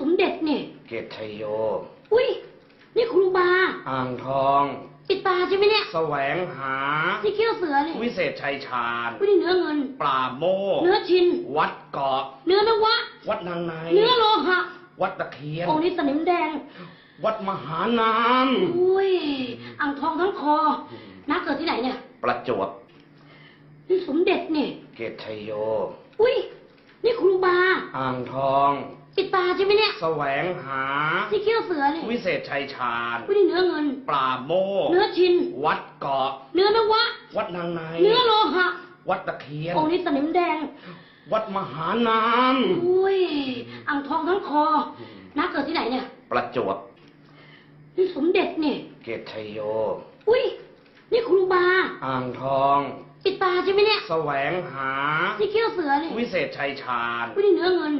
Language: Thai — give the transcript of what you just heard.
สมเด็จนี่ เกตชัยโย อุ้ยนี่ครูบา อ่างทอง ปิดตาใช่ไหมเนี่ย แสวงหา ที่เขี้ยวเสือเนี่ยวิเศษชัยชาญ อุ้ยนี่เนื้อเงิน ปราโมกเนื้อชิน วัดเกาะ เนื้อนวะ วัดนางใน เนื้อโลหะวัดตะเคียน องค์นี้สนิมแดง วัดมหานามอุ้ยอ่างทองทั้งคอน้าเกิดที่ไหนเนี่ย ประจวบนี่สมเด็จนี่ เกตชัยโย อุ้ยนี่ครูบา อ่างทอง ปิดตาใช่ไหมเนี่ย แสวงหา ที่เขี้ยวเสือเนี่ยวิเศษชัยชาญอุ้ยนี่เนื้อเงิน ปราโมกเนื้อชิน วัดเกาะ เนื้อนวะ วัดนางใน เนื้อโลหะ วัดตะเคียน องค์นี้สนิมแดง วัดมหานามอุ้ยอ่างทองทั้งคอน้าเกิดที่ไหนเนี่ย ประจวบนี่สมเด็จนี่เกตชัยโย อุ้ยนี่ครูบา อ่างทอง ปิดตาใช่ไหมเนี่ย แสวงหาที่เขี้ยวเสือเนี่ยวิเศษชัยชาญอุ้ยนี่เนื้อเงิน